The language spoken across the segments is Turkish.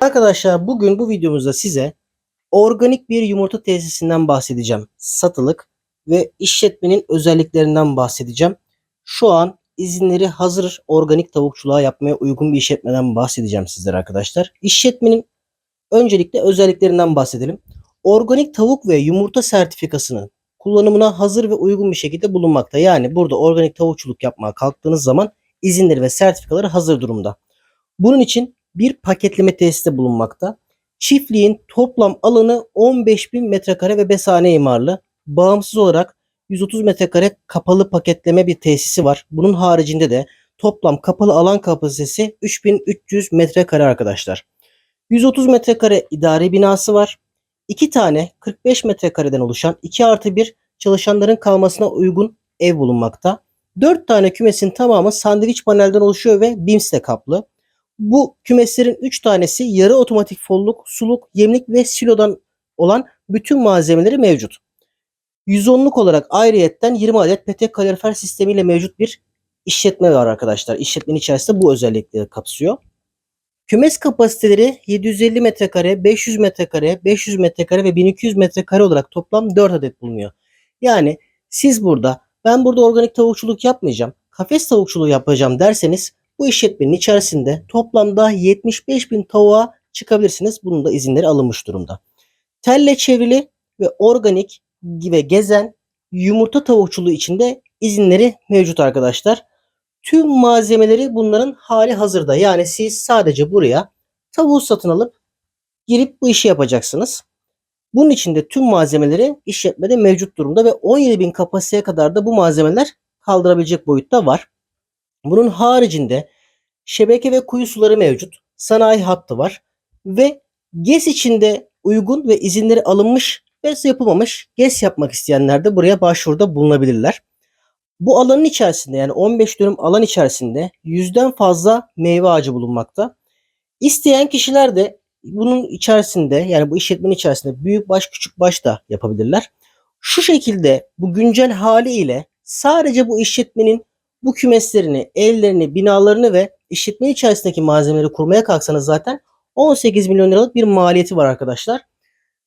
Arkadaşlar bugün bu videomuzda size organik bir yumurta tesisinden bahsedeceğim. Satılık ve işletmenin özelliklerinden bahsedeceğim. Şu an izinleri hazır organik tavukçuluğa yapmaya uygun bir işletmeden bahsedeceğim sizlere arkadaşlar. İşletmenin öncelikle özelliklerinden bahsedelim. Organik tavuk ve yumurta sertifikasının kullanımına hazır ve uygun bir şekilde bulunmakta. Yani burada organik tavukçuluk yapmaya kalktığınız zaman izinleri ve sertifikaları hazır durumda. Bunun için bir paketleme tesiste bulunmakta. Çiftliğin toplam alanı 15.000 metrekare ve besane imarlı. Bağımsız olarak 130 metrekare kapalı paketleme bir tesisi var. Bunun haricinde de toplam kapalı alan kapasitesi 3300 metrekare arkadaşlar. 130 metrekare idari binası var. 2 tane 45 metrekareden oluşan 2 artı 1 çalışanların kalmasına uygun ev bulunmakta. 4 tane kümesin tamamı sandviç panelden oluşuyor ve BIMS'le kaplı. Bu kümeslerin 3 tanesi yarı otomatik folluk, suluk, yemlik ve silodan olan bütün malzemeleri mevcut. 110'luk olarak ayrıyetten 20 adet petek kalorifer sistemiyle mevcut bir işletme var arkadaşlar. İşletmenin içerisinde bu özellikleri kapsıyor. Kümes kapasiteleri 750 metrekare, 500 metrekare, 500 metrekare ve 1200 metrekare olarak toplam 4 adet bulunuyor. Yani siz burada ben burada organik tavukçuluk yapmayacağım, kafes tavukçuluğu yapacağım derseniz bu işletmenin içerisinde toplamda 75 bin tavuğa çıkabilirsiniz. Bunun da izinleri alınmış durumda. Telle çevrili ve organik ve gezen yumurta tavukçuluğu içinde izinleri mevcut arkadaşlar. Tüm malzemeleri bunların hali hazırda. Yani siz sadece buraya tavuğu satın alıp girip bu işi yapacaksınız. Bunun için de tüm malzemeleri işletmede mevcut durumda ve 17 bin kapasiteye kadar da bu malzemeler kaldırabilecek boyutta var. Bunun haricinde şebeke ve kuyu suları mevcut. Sanayi hattı var. Ve GES içinde uygun ve izinleri alınmış ve yapılmamış GES yapmak isteyenler de buraya başvuruda bulunabilirler. Bu alanın içerisinde yani 15 dönüm alan içerisinde yüzden fazla meyve ağacı bulunmakta. İsteyen kişiler de bunun içerisinde yani bu işletmenin içerisinde büyük baş küçük baş da yapabilirler. Şu şekilde bu güncel haliyle sadece bu işletmenin bu kümeslerini, evlerini, binalarını ve işletme içerisindeki malzemeleri kurmaya kalksanız zaten 18 milyon liralık bir maliyeti var arkadaşlar.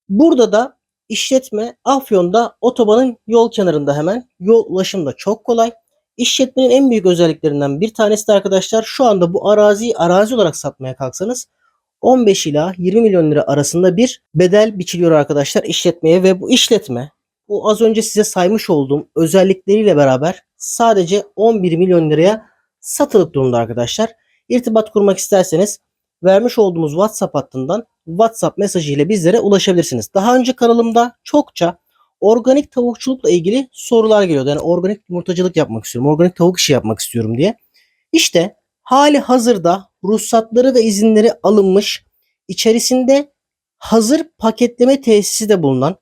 Burada da işletme Afyon'da otobanın yol kenarında hemen. Yol ulaşım da çok kolay. İşletmenin en büyük özelliklerinden bir tanesi de arkadaşlar şu anda bu araziyi arazi olarak satmaya kalksanız 15 ila 20 milyon lira arasında bir bedel biçiliyor arkadaşlar işletmeye ve bu işletme bu az önce size saymış olduğum özellikleriyle beraber sadece 11 milyon liraya satılık durumda arkadaşlar. İrtibat kurmak isterseniz vermiş olduğumuz WhatsApp hattından WhatsApp mesajı ile bizlere ulaşabilirsiniz. Daha önce kanalımda çokça organik tavukçulukla ilgili sorular geliyordu. Yani organik yumurtacılık yapmak istiyorum, organik tavuk işi yapmak istiyorum diye. İşte hali hazırda ruhsatları ve izinleri alınmış, içerisinde hazır paketleme tesisi de bulunan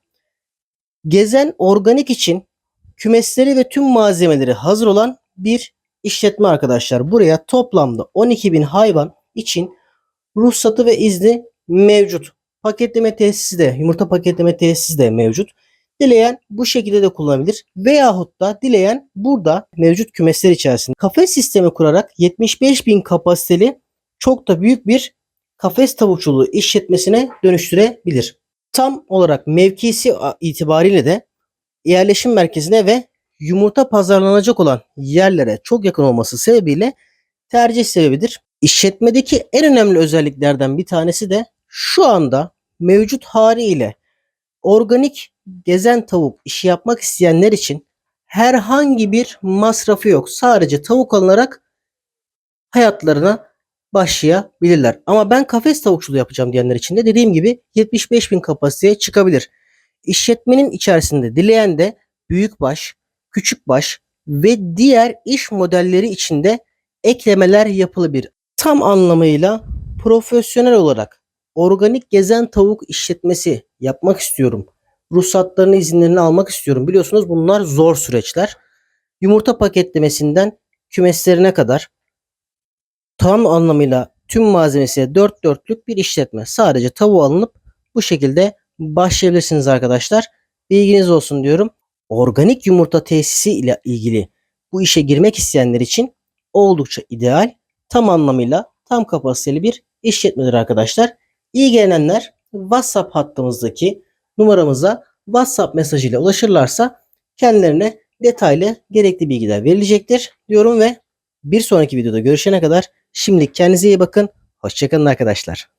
Gezen organik için kümesleri ve tüm malzemeleri hazır olan bir işletme arkadaşlar. Buraya toplamda 12 bin hayvan için ruhsatı ve izni mevcut. Paketleme tesisi de yumurta paketleme tesisi de mevcut. Dileyen bu şekilde de kullanabilir. Veyahut da dileyen burada mevcut kümesler içerisinde kafes sistemi kurarak 75 bin kapasiteli çok da büyük bir kafes tavukçuluğu işletmesine dönüştürebilir tam olarak mevkisi itibariyle de yerleşim merkezine ve yumurta pazarlanacak olan yerlere çok yakın olması sebebiyle tercih sebebidir. İşletmedeki en önemli özelliklerden bir tanesi de şu anda mevcut haliyle organik gezen tavuk işi yapmak isteyenler için herhangi bir masrafı yok. Sadece tavuk alınarak hayatlarına başlayabilirler. Ama ben kafes tavukçuluğu yapacağım diyenler için de dediğim gibi 75 bin kapasiteye çıkabilir. İşletmenin içerisinde dileyen de büyük baş, küçük baş ve diğer iş modelleri içinde eklemeler yapılabilir. Tam anlamıyla profesyonel olarak organik gezen tavuk işletmesi yapmak istiyorum. Ruhsatlarını, izinlerini almak istiyorum. Biliyorsunuz bunlar zor süreçler. Yumurta paketlemesinden kümeslerine kadar tam anlamıyla tüm malzemesiyle dört dörtlük bir işletme. Sadece tavuğu alınıp bu şekilde başlayabilirsiniz arkadaşlar. Bilginiz olsun diyorum. Organik yumurta tesisi ile ilgili bu işe girmek isteyenler için oldukça ideal. Tam anlamıyla tam kapasiteli bir işletmedir arkadaşlar. İlgilenenler WhatsApp hattımızdaki numaramıza WhatsApp mesajıyla ulaşırlarsa kendilerine detaylı gerekli bilgiler verilecektir diyorum ve bir sonraki videoda görüşene kadar şimdilik kendinize iyi bakın. Hoşçakalın arkadaşlar.